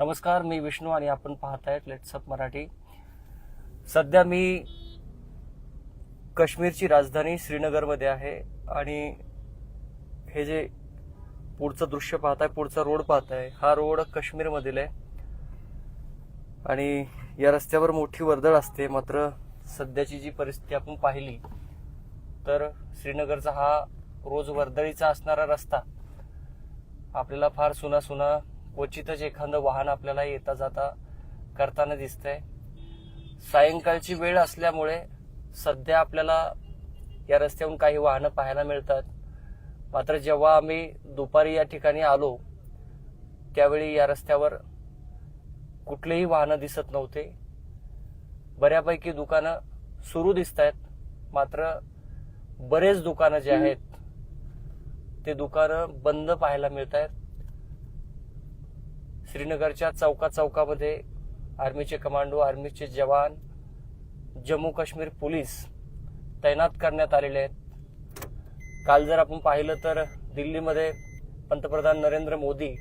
नमस्कार मी विष्णू आणि आपण पाहतायत लेट्सअप मराठी. सध्या मी काश्मीरची राजधानी श्रीनगरमध्ये आहे आणि हे जे पुढचं दृश्य पाहताय पुढचा रोड पाहताय हा रोड काश्मीरमधील आहे. आणि या रस्त्यावर मोठी वर्दळ असते मात्र सध्याची जी परिस्थिती आपण पाहिली तर श्रीनगरचा हा रोज वर्दळीचा असणारा रस्ता आपल्याला फार सुना सुना क्वचितच एखादं वाहन आपल्याला येता जाता करताना दिसतंय. सायंकाळची वेळ असल्यामुळे सध्या आपल्याला या रस्त्याहून काही वाहनं पाहायला मिळतात. मात्र जेव्हा आम्ही दुपारी या ठिकाणी आलो त्यावेळी या रस्त्यावर कुठलेही वाहनं दिसत नव्हते. बऱ्यापैकी दुकानं सुरू दिसत आहेत मात्र बरेच दुकानं जे आहेत ते दुकानं बंद पाहायला मिळत आहेत श्रीनगरच्या चौका चौकामध्ये आर्मीचे कमांडो आर्मीचे जवान जम्मू काश्मीर पोलीस तैनात करण्यात आलेले आहेत. काल जर आपण पाहिलं तर दिल्लीमध्ये पंतप्रधान नरेंद्र मोदी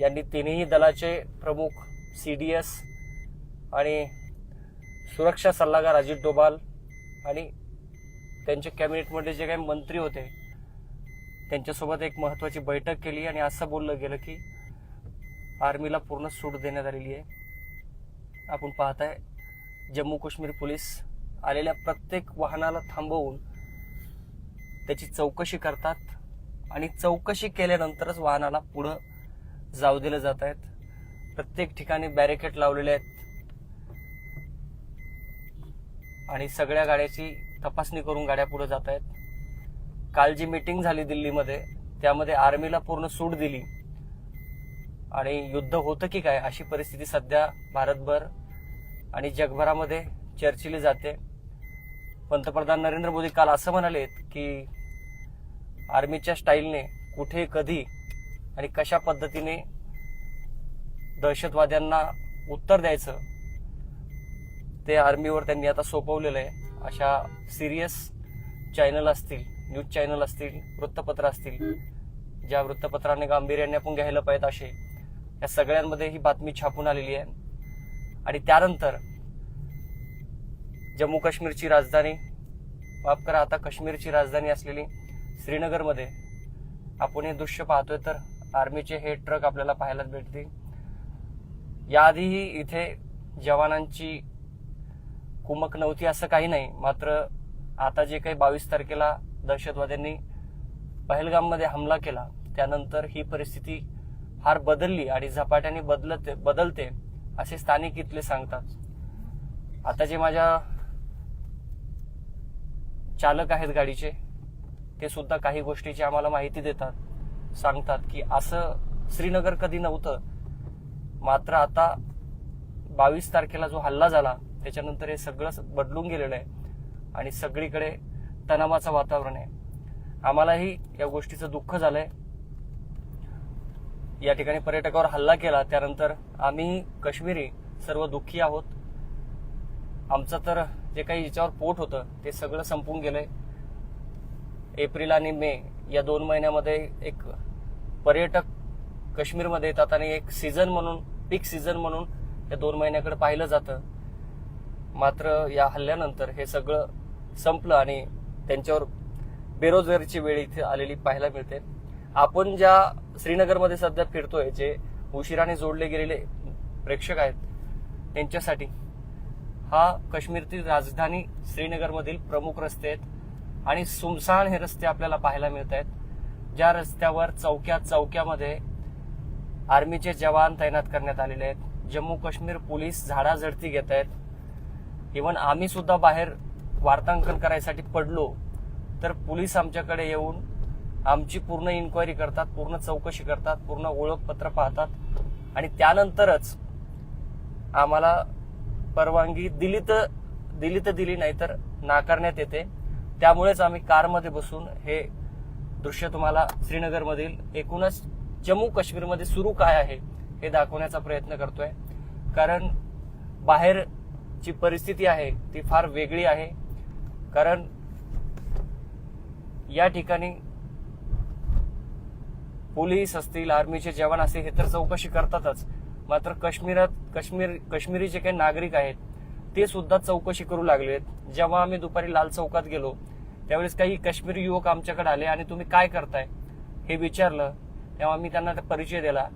यांनी तिन्ही दलाचे प्रमुख सी डी एस आणि सुरक्षा सल्लागार अजित डोभाल आणि त्यांच्या कॅबिनेटमधले जे काही मंत्री होते त्यांच्यासोबत एक महत्त्वाची बैठक केली आणि असं बोललं गेलं की आर्मीला पूर्ण सूट देण्यात आलेली आहे. आपण पाहताय जम्मू काश्मीर पोलीस आलेल्या प्रत्येक वाहनाला थांबवून त्याची चौकशी करतात आणि चौकशी केल्यानंतरच वाहनाला पुढं जाऊ दिलं जात आहेत. प्रत्येक ठिकाणी बॅरिकेड लावलेले आहेत. आणि सगळ्या गाड्याची तपासणी करून गाड्या पुढे जात आहेत. काल जी मीटिंग झाली दिल्लीमध्ये त्यामध्ये आर्मीला पूर्ण सूट दिली. आणि युद्ध होतं की काय अशी परिस्थिती सध्या भारतभर आणि जगभरामध्ये चर्चिली जाते. पंतप्रधान नरेंद्र मोदी काल असं म्हणाले की आर्मीच्या स्टाईलने कुठे कधी आणि कशा पद्धतीने दहशतवाद्यांना उत्तर द्यायचं ते आर्मीवर त्यांनी आता सोपवलेलं आहे. अशा सिरियस चॅनल असतील न्यूज चॅनल असतील वृत्तपत्र असतील ज्या वृत्तपत्राने गांभीर्याने आपण घ्यायला पाहिजे असे या सगळ्यांमध्ये ही बातमी छापून आलेली आहे. आणि त्यानंतर जम्मू काश्मीरची राजधानी माफ करा आता काश्मीरची राजधानी असलेली श्रीनगरमध्ये आपण हे दृश्य पाहतोय तर आर्मीचे हे ट्रक आपल्याला पाहायला भेटतील. याआधीही इथे जवानांची कुमक नव्हती असं काही नाही मात्र आता जे काही बावीस तारखेला दहशतवाद्यांनी पहलगाममध्ये हमला केला त्यानंतर ही परिस्थिती हार बदलली आणि झपाट्याने बदलते बदलते असे स्थानिक इथले सांगतात. आता जे माझ्या चालक आहेत गाडीचे ते सुद्धा काही गोष्टीची आम्हाला माहिती देतात. सांगतात की असं श्रीनगर कधी नव्हतं. मात्र आता बावीस तारखेला जो हल्ला झाला त्याच्यानंतर हे सगळं बदलून गेलेलं आहे आणि सगळीकडे तणावाचं वातावरण आहे. आम्हालाही या गोष्टीचं दुःख झालंय. या ठिकाणी पर्यटकावर हल्ला केला त्यानंतर आम्ही कश्मीरी सर्व दुःखी आहोत. आमचं तर जे काही याच्यावर पोट होतं ते सगळं संपून गेलंय. एप्रिल आणि मे या दोन महिन्यामध्ये एक पर्यटक काश्मीरमध्ये येतात आणि एक सीझन म्हणून पीक सीझन म्हणून या दोन महिन्याकडे पाहिलं जातं. मात्र या हल्ल्यानंतर हे सगळं संपलं आणि त्यांच्यावर बेरोजगारीची वेळ इथे आलेली पाहायला मिळते. आपण ज्या श्रीनगरमध्ये सध्या फिरतोय जे उशिराने जोडले गेलेले प्रेक्षक आहेत त्यांच्यासाठी. हा काश्मीरतील राजधानी श्रीनगरमधील प्रमुख रस्ते आहेत आणि सुमसान हे रस्ते आपल्याला पाहायला मिळत आहेत ज्या रस्त्यावर चौक्या चौक्यामध्ये आर्मीचे जवान तैनात करण्यात आलेले आहेत. जम्मू काश्मीर पोलीस झाडाझडती घेत आहेत. इवन आम्ही सुद्धा बाहेर वार्तांकन करायसाठी पडलो तर पोलीस आमच्याकडे येऊन आमची पूर्ण इन्क्वायरी करतात पूर्ण चौकशी करतात पूर्ण ओळखपत्र पाहतात. आणि त्यानंतरच आम्हाला परवानगी दिली तर दिली तर दिली नाही तर नाकारण्यात येते. त्यामुळेच आम्ही कारमध्ये बसून हे दृश्य तुम्हाला श्रीनगरमधील एकूणच जम्मू काश्मीरमध्ये सुरू काय आहे हे दाखवण्याचा प्रयत्न करतोय. कारण बाहेरची परिस्थिती आहे ती फार वेगळी आहे. कारण या ठिकाणी पोलीस असतील आर्मीचे जवान असतील हे तर चौकशी करतातच. मात्र काश्मीरात काश्मीर काश्मीरी जे काही नागरिक आहेत ते सुद्धा चौकशी करू लागले जेव्हा आम्ही दुपारी लाल चौकात गेलो त्यावेळेस काही काश्मीरी युवक आमच्याकडे आले आणि तुम्ही काय करताय? हे विचारलं. तेव्हा मी त्यांना परिचय दिला.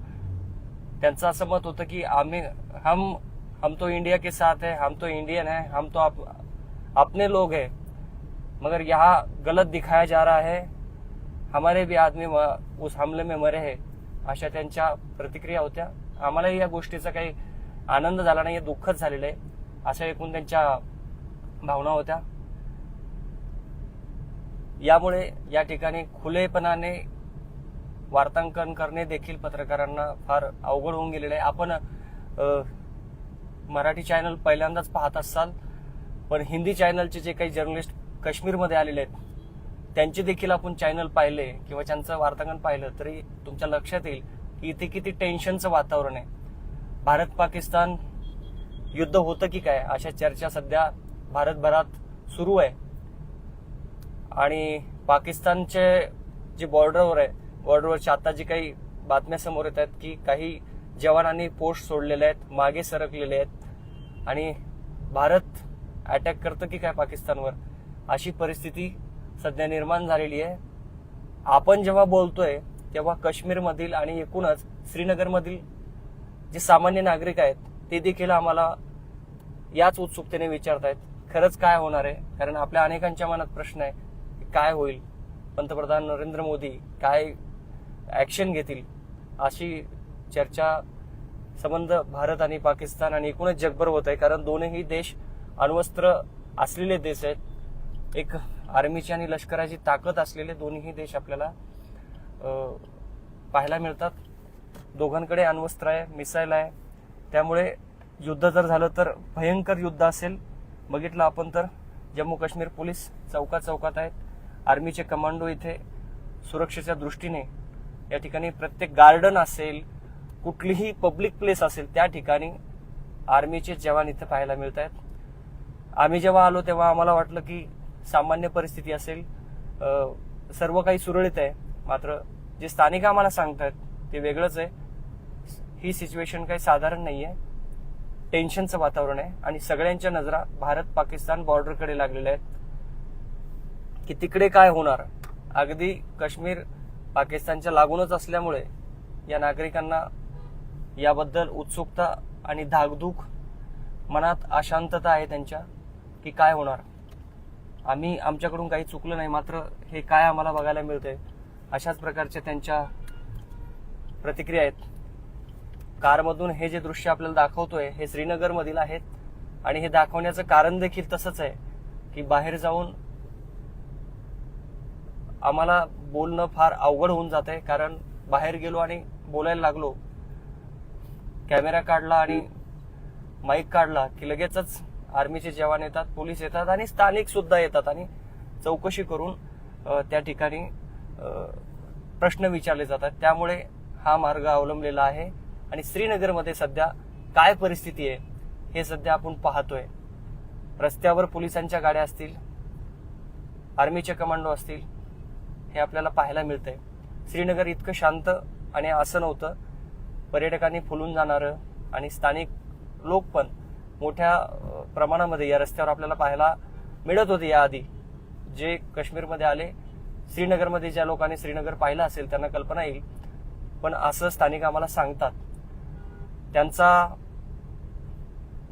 त्यांचं असं मत होतं की आम्ही हम हम तो इंडिया के साथ है हम तो इंडियन है हम तो आप, अपने लोग हैं. मगर यहाँ गलत दिखाया जा रहा है हमारे भी आदमी उस हमले में मरे है अशा त्यांच्या प्रतिक्रिया होत्या. आम्हालाही या गोष्टीचा काही आनंद झाला नाही दुःखच झालेलं आहे अशा एकूण त्यांच्या भावना होत्या. यामुळे या ठिकाणी खुलेपणाने वार्तांकन करणे देखील पत्रकारांना फार अवघड होऊन गेलेलं आहे. आपण मराठी चॅनल पहिल्यांदाच पाहत असाल पण हिंदी चॅनलचे जे काही जर्नलिस्ट काश्मीरमध्ये आलेले आहेत त्यांचे देखील आपण चॅनल पाहिले किंवा त्यांचं वार्तांकन पाहिलं तरी तुमच्या लक्षात येईल की इथे किती टेन्शनचं वातावरण आहे. भारत पाकिस्तान युद्ध होतं की काय अशा चर्चा सध्या भारतभरात सुरू आहे. आणि पाकिस्तानचे जे बॉर्डरवर आहे बॉर्डरवरच्या आता जी काही बातम्या समोर येत आहेत की काही जवानांनी पोस्ट सोडलेले आहेत मागे सरकलेले आहेत. आणि भारत अटॅक करतं की काय पाकिस्तानवर? अशी परिस्थिती सध्या निर्माण झालेली आहे. आपण जेव्हा बोलतोय तेव्हा काश्मीरमधील आणि एकूणच श्रीनगरमधील जे सामान्य नागरिक आहेत ते देखील आम्हाला याच उत्सुकतेने विचारतायत खरंच काय होणार आहे? कारण आपल्या अनेकांच्या मनात प्रश्न आहे काय होईल? पंतप्रधान नरेंद्र मोदी काय ॲक्शन घेतील? अशी चर्चा संबंध भारत आणि पाकिस्तान आणि एकूणच जगभर होत आहे. कारण दोन्हीही देश अण्वस्त्र असलेले देश आहेत. एक आर्मीची आणि लष्कराची ताकद असलेले दोन्ही देश आपल्याला पाहायला मिळतात. दोघांकडे अण्वस्त्र आहे मिसाईल आहे. त्यामुळे युद्ध जर झालं तर भयंकर युद्ध असेल. बघितलं आपण तर जम्मू काश्मीर पोलीस चौकात चौकात आहेत. आर्मीचे कमांडो इथे सुरक्षेच्या दृष्टीने या ठिकाणी प्रत्येक गार्डन असेल कुठलीही पब्लिक प्लेस असेल त्या ठिकाणी आर्मीचे जवान इथे पाहायला मिळत आहेत आम्ही जेव्हा आलो तेव्हा आम्हाला वाटलं की सामान्य परिस्थिती असेल सर्व काही सुरळीत आहे. मात्र जे स्थानिक आम्हाला सांगतात ते वेगळंच आहे. ही सिच्युएशन काही साधारण नाही आहे टेन्शनचं वातावरण आहे आणि सगळ्यांच्या नजरा भारत पाकिस्तान बॉर्डरकडे लागलेल्या आहेत. की तिकडे काय होणार? अगदी काश्मीर पाकिस्तानच्या लागूनच असल्यामुळे या नागरिकांना याबद्दल उत्सुकता आणि धाकधूक मनात अशांतता आहे त्यांच्या की काय होणार? आम्ही आमच्याकडून काही चुकलं नाही मात्र हे काय आम्हाला बघायला मिळतंय अशाच प्रकारच्या त्यांच्या प्रतिक्रिया आहेत. कारमधून हे जे दृश्य आपल्याला दाखवतोय हे श्रीनगर मधील आहेत. आणि हे दाखवण्याचं कारण देखील तसंच आहे की बाहेर जाऊन आम्हाला बोलणं फार अवघड होऊन जात आहे कारण बाहेर गेलो आणि बोलायला लागलो. कॅमेरा काढला आणि माईक काढला की लगेचच आर्मीचे जवान येतात पोलीस येतात आणि स्थानिक सुद्धा येतात आणि चौकशी करून त्या ठिकाणी प्रश्न विचारले जातात. त्यामुळे हा मार्ग अवलंबलेला आहे आणि श्रीनगरमध्ये सध्या काय परिस्थिती आहे हे सध्या आपण पाहतोय. रस्त्यावर पोलिसांच्या गाड्या असतील आर्मीचे कमांडो असतील हे आपल्याला पाहायला मिळतंय. श्रीनगर इतकं शांत आणि असं नव्हतं. पर्यटकांनी फुलून जाणारं आणि स्थानिक लोक पण मोठ्या प्रमाणामध्ये या रस्त्यावर आपल्याला पाहायला मिळत होते याआधी. जे काश्मीरमध्ये आले श्रीनगरमध्ये ज्या लोकांनी श्रीनगर पाहिलं असेल त्यांना कल्पना येईल. पण असं स्थानिक आम्हाला सांगतात. त्यांचा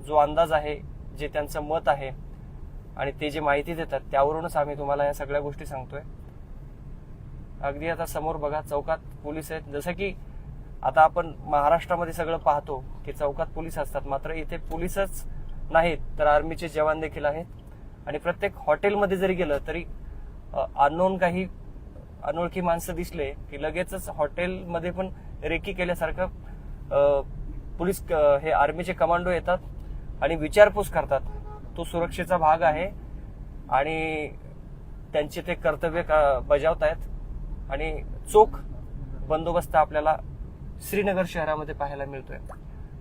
जो अंदाज आहे जे त्यांचं मत आहे आणि ते जे माहिती देतात त्यावरूनच आम्ही तुम्हाला या सगळ्या गोष्टी सांगतोय. अगदी आता समोर बघा चौकात पोलीस आहेत. जसं की आता आपण महाराष्ट्रामध्ये सगळं पाहतो की चौकात पोलीस असतात. मात्र इथे पोलीसच नाहीत तर आर्मीचे जवान देखील आहेत. आणि प्रत्येक हॉटेलमध्ये जरी गेलं तरी अननोन काही अनोळखी माणसं दिसले की लगेचच हॉटेलमध्ये पण रेकी केल्यासारखं पोलीस क- हे आर्मीचे कमांडो येतात आणि विचारपूस करतात. तो सुरक्षेचा भाग आहे आणि त्यांचे ते कर्तव्य बजावत आहेत आणि चोख बंदोबस्त आपल्याला श्रीनगर शहरामध्ये पाहायला मिळतोय.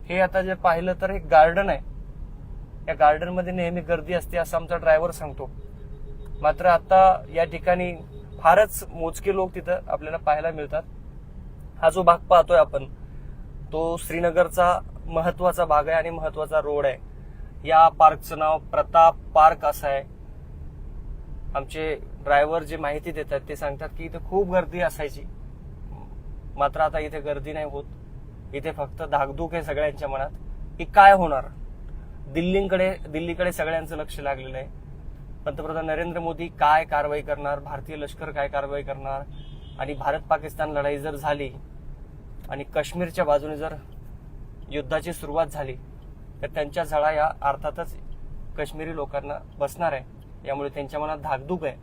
हे आता जे पाहिलं तर एक गार्डन आहे. या गार्डनमध्ये नेहमी गर्दी असते असं आमचा ड्रायव्हर सांगतो. मात्र आता या ठिकाणी फारच मोजके लोक तिथं आपल्याला पाहायला मिळतात. हा जो भाग पाहतोय आपण तो श्रीनगरचा महत्त्वाचा भाग आहे आणि महत्त्वाचा रोड आहे. या पार्कचं नाव प्रताप पार्क असं आहे. आमचे ड्रायव्हर जे माहिती देतात ते सांगतात की इथं खूप गर्दी असायची. मात्र आता इथे गर्दी नाही होत. इथे फक्त धाकधूक आहे सगळ्यांच्या मनात. की काय होणार? दिल्लीकडे दिल्लीकडे सगळ्यांचं लक्ष लागलेलं आहे. पंतप्रधान नरेंद्र मोदी काय कारवाई करणार? भारतीय लष्कर काय कारवाई करणार? आणि भारत पाकिस्तान लढाई जर झाली आणि काश्मीरच्या बाजूने जर युद्धाची सुरुवात झाली तर त्यांच्या झळा या अर्थातच काश्मीरी लोकांना बसणार आहे. यामुळे त्यांच्या मनात धाकधूक आहे.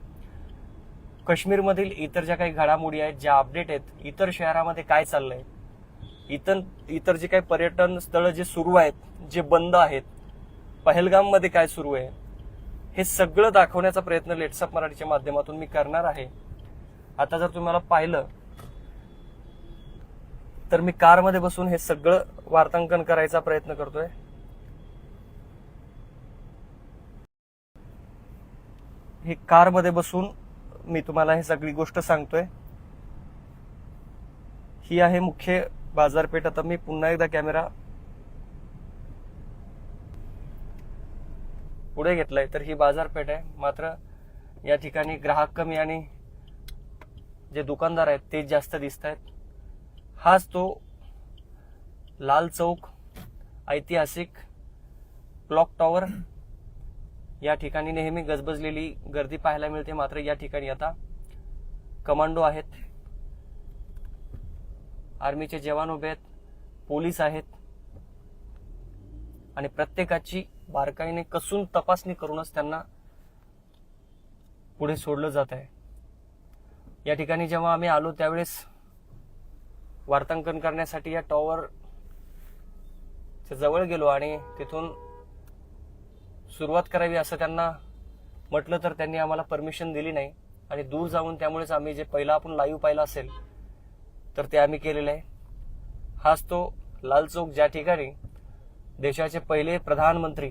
काश्मीरमधील इतर ज्या काही घडामोडी आहेत ज्या अपडेट आहेत इतर शहरामध्ये काय चाललंय? इतर इतर जे काही पर्यटन स्थळं जे सुरू आहेत जे बंद आहेत पहलगाममध्ये काय सुरू आहे हे सगळं दाखवण्याचा प्रयत्न लेट्सअप मराठीच्या माध्यमातून मी करणार आहे. आता जर तुम्हाला पाहिलं तर मी कारमध्ये बसून हे सगळं वार्तांकन करायचा प्रयत्न करतोय. हे कारमध्ये बसून मी तुम्हाला हे सगळी गोष्ट सांगतोय. ही आहे मुख्य बाजारपेठ. आता मी पुन्हा एकदा कॅमेरा पुढे घेतलाय. तर ही बाजारपेठ आहे. मात्र या ठिकाणी ग्राहक कमी आणि जे दुकानदार आहेत ते जास्त दिसत आहेत हाच तो लाल चौक ऐतिहासिक क्लॉक टॉवर. या ठिकाणी नेहमी गजबजलेली गर्दी पाहायला मिळते. मात्र या ठिकाणी आता कमांडो आहेत. आर्मीचे जवान उभे आहेत. पोलीस आहेत. आणि प्रत्येकाची बारकाईने कसून तपासणी करूनच त्यांना पुढे सोडलं जात आहे. या ठिकाणी जेव्हा आम्ही आलो त्यावेळेस वार्तांकन करण्यासाठी या टॉवर जवळ गेलो आणि तिथून सुरुवात करावी असं त्यांना म्हटलं तर त्यांनी आम्हाला परमिशन दिली नाही. आणि दूर जाऊन त्यामुळेच आम्ही जे पहिला आपण लाईव्ह पाहिलं असेल तर ते आम्ही केलेलं आहे. हाच तो लाल चौक ज्या ठिकाणी देशाचे पहिले प्रधानमंत्री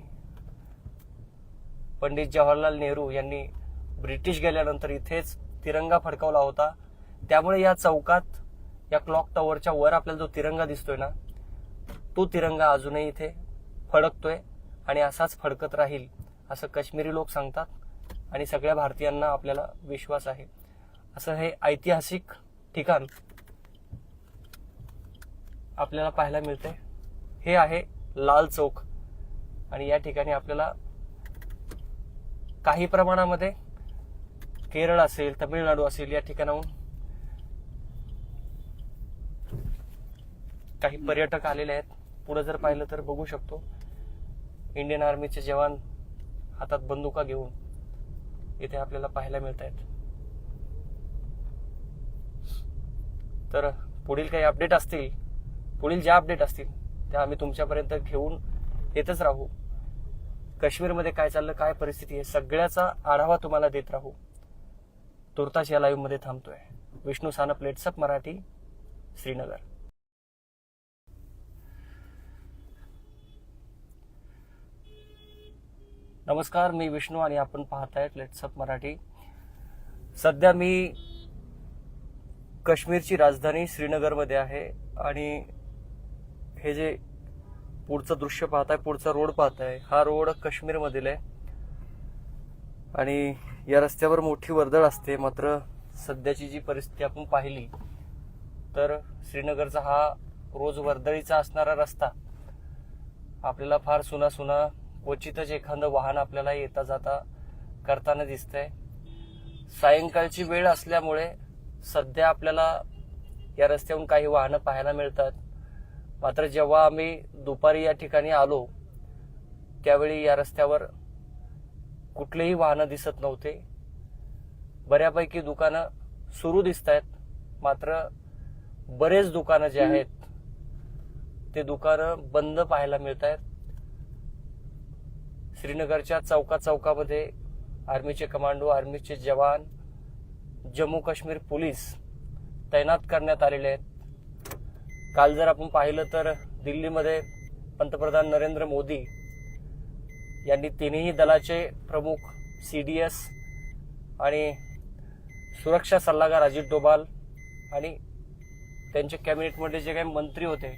पंडित जवाहरलाल नेहरू यांनी ब्रिटिश गेल्यानंतर इथेच तिरंगा फडकवला होता. त्यामुळे या चौकात या क्लॉक टॉवरच्या वर आपल्याला जो तिरंगा दिसतोय ना तो तिरंगा अजूनही इथे फडकतोय. आणि असाच फडकत राहील असं काश्मीरी लोक सांगतात आणि सगळ्या भारतीयांना आपल्याला विश्वास आहे. असं हे ऐतिहासिक ठिकाण आपल्याला पाहायला मिळते हे आहे लाल चौक. आणि या ठिकाणी आपल्याला काही प्रमाणामध्ये केरळ असेल तमिळनाडू असेल या ठिकाणाहून काही पर्यटक आलेले आहेत. पुढे जर पाहिलं तर बघू शकतो. इंडियन आर्मीचे जवान हातात बंदुका घेऊन इथे आपल्याला पाहायला मिळत आहेत तर पुढील काही अपडेट असतील पुढील ज्या अपडेट असतील त्या आम्ही तुमच्यापर्यंत घेऊन येतच राहू. काश्मीरमध्ये काय चाललं काय परिस्थिती आहे सगळ्याचा आढावा तुम्हाला देत राहू. तुर्तास या लाईव्हमध्ये थांबतोय. विष्णू सानप लेट्सअप मराठी श्रीनगर. नमस्कार मी विष्णू आणि आपण पाहतायत लेट्सअप मराठी. सध्या मी काश्मीरची राजधानी श्रीनगरमध्ये आहे आणि हे जे पुढचं दृश्य पाहताय पुढचा रोड पाहताय हा रोड काश्मीरमधील आहे. आणि या रस्त्यावर मोठी वर्दळ असते मात्र सध्याची जी परिस्थिती आपण पाहिली तर श्रीनगरचा हा रोज वर्दळीचा असणारा रस्ता आपल्याला फार सुना सुना क्वचितच एखादं वाहन आपल्याला येता जाता करताना दिसतंय. सायंकाळची वेळ असल्यामुळे सध्या आपल्याला या रस्त्याहून काही वाहनं पाहायला मिळतात. मात्र जेव्हा आम्ही दुपारी या ठिकाणी आलो त्यावेळी या रस्त्यावर कुठलेही वाहनं दिसत नव्हते. बऱ्यापैकी दुकानं सुरू दिसत आहेत मात्र बरेच दुकानं जे आहेत ते दुकानं बंद पाहायला मिळत आहेत श्रीनगरच्या चौका चौकामध्ये आर्मीचे कमांडो आर्मीचे जवान जम्मू काश्मीर पोलीस तैनात करण्यात आलेले आहेत. काल जर आपण पाहिलं तर दिल्लीमध्ये पंतप्रधान नरेंद्र मोदी यांनी तिन्ही दलाचे प्रमुख सी डी एस आणि सुरक्षा सल्लागार अजित डोभाल आणि त्यांच्या कॅबिनेटमध्ये जे काही मंत्री होते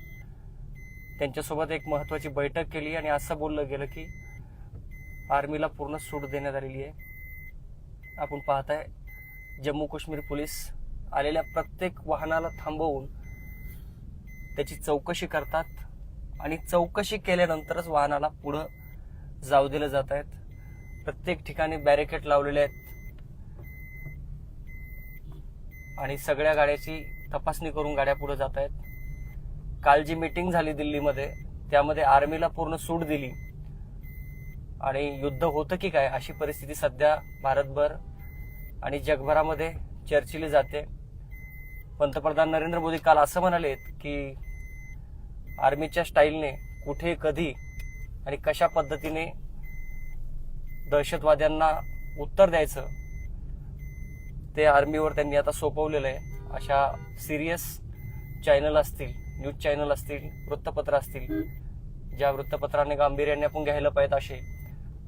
त्यांच्यासोबत एक महत्त्वाची बैठक केली आणि असं बोललं गेलं की आर्मीला पूर्ण सूट देण्यात आलेली आहे. आपण पाहताय जम्मू काश्मीर पोलीस आलेल्या प्रत्येक वाहनाला थांबवून त्याची चौकशी करतात आणि चौकशी केल्यानंतरच वाहनाला पुढं जाऊ दिलं जात आहेत. प्रत्येक ठिकाणी बॅरिकेड लावलेले आहेत. आणि सगळ्या गाड्याची तपासणी करून गाड्या पुढे जात आहेत. काल जी मीटिंग झाली दिल्लीमध्ये त्यामध्ये आर्मीला पूर्ण सूट दिली. आणि युद्ध होतं की काय अशी परिस्थिती सध्या भारतभर आणि जगभरामध्ये चर्चिली जाते. पंतप्रधान नरेंद्र मोदी काल असं म्हणाले की आर्मीच्या स्टाईलने कुठे कधी आणि कशा पद्धतीने दहशतवाद्यांना उत्तर द्यायचं ते आर्मीवर त्यांनी आता सोपवलेलं आहे. अशा सिरियस चॅनल असतील न्यूज चॅनल असतील वृत्तपत्र असतील ज्या वृत्तपत्राने गांभीर्याने आपण घ्यायला पाहिजे असे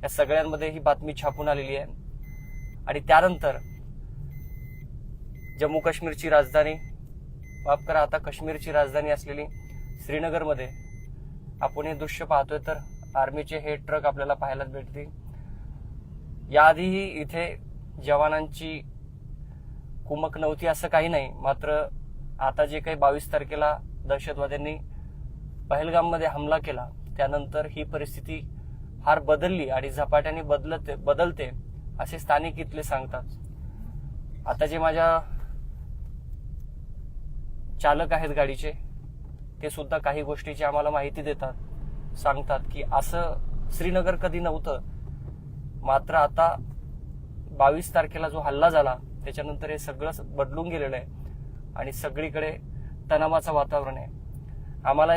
या सगळ्यांमध्ये ही बातमी छापून आलेली आहे. आणि त्यानंतर जम्मू काश्मीरची राजधानी. माफ करा आता काश्मीरची राजधानी असलेली श्रीनगरमध्ये आपण हे दृश्य पाहतोय तर आर्मीचे हे ट्रक आपल्याला पाहायला भेटतील. याआधीही इथे जवानांची कुमक नव्हती असं काही नाही. मात्र आता जे काही बावीस तारखेला दहशतवाद्यांनी पहलगाममध्ये हमला केला त्यानंतर ही परिस्थिती हार बदलली आणि झपाट्याने बदलते बदलते असे स्थानिक इथले सांगतात. आता जे माझ्या चालक आहेत गाडीचे ते सुद्धा काही गोष्टीची आम्हाला माहिती देतात. सांगतात की असं श्रीनगर कधी नव्हतं. मात्र आता बावीस तारखेला जो हल्ला झाला त्याच्यानंतर हे सगळं बदलून गेलेलं आहे. आणि सगळीकडे तणावाचं वातावरण आहे. आम्हाला